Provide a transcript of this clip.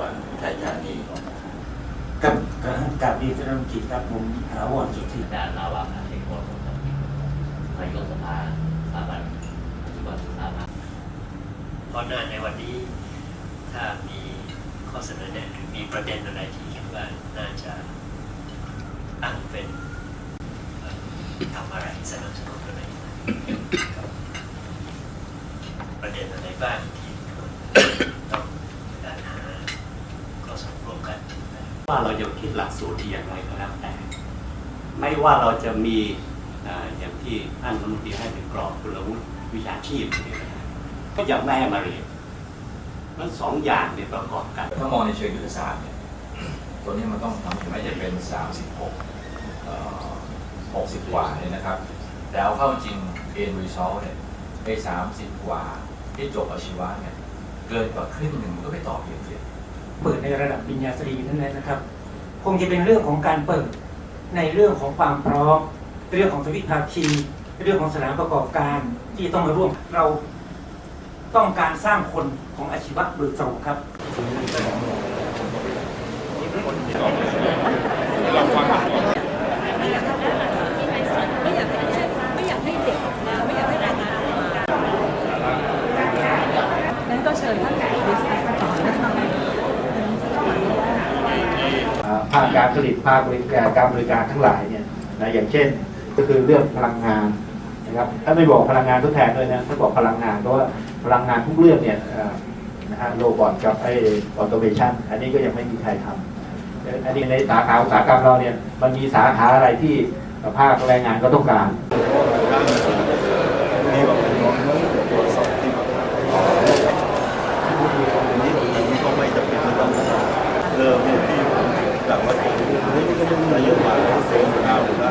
วัดไทยธานีกับกับกับดีท่านรัฐมตรีครับผมถาวรกิจที่การลาวัาเอกวรสมกิจนายกสภาสถาบันปัจจุบันสถาบันเพราะนั้นในวันนี้ถ้ามีข้อเสนอแนะหรือมีประเด็นอะไรที่คิดว่าน่าจะตั้งเป็นทำอะไรสนับสนุนอะไรประเด็นอะไรบ้างที่ ว่าเราจะคิดหลักสูตรที่อย่างไรก็แล้วแต่ ไม่ว่าเราจะมีอย่างที่ท่านรัฐมนตรีให้เป็นกรอบคุณวุฒิวิชาชีพนี่ยนะก็ยังไม่ให้มาเรียนมันสองอย่างเนี่ยประกอบกัน ถ้ามองในเชิงยุทธศาสตร์เนี่ยตัวนี้มันต้องทำไม่จะเป็น 36 60 กว่าเนี่ยนะครับ แต่เอาเข้าจริง end result เนี่ยไอ้30 กว่าที่จบอาชีวะเนี่ยเกินกว่าครึ่งหนึ่งมันก็ไปต่อเพียงเดียว เปิดในระดับปริญญาตรีนั่นแหละนะครับ คงจะเป็นเรื่องของการเปิดในเรื่องของความพร้อม เรื่องของสวิตภาคีเรื่องของสถานประกอบการที่ต้องมาร่วมเราต้องการสร้างคนของอาชีวะโดยตรงครับไม่อยากให้ไม่อยากให้ไม่อยากให้เด็กออกมาไม่อยากให้แรงงานออกมานั้นก็เชิญท่านดิสคัสต่อนะคะ อ่า ภาคการผลิตภาคบริการการบริการทั้งหลายเนี่ยนะอย่างเช่นก็คือเรื่องพลังงานนะครับถ้าไม่บอกพลังงานทดแทนด้วยนะถ้าบอกพลังงานเพราะว่าพลังงานทุกเรื่องเนี่ยนะฮะโรบอทกับไอออโตเมชันอันนี้ก็ยังไม่มีใครทำเอ่ออันนี้ในสาขาอุตสาหกรรมเราเนี่ยมันมีสาขาอะไรที่ภาคแรงงานก็ต้องการ dapat tayo maayos sa mga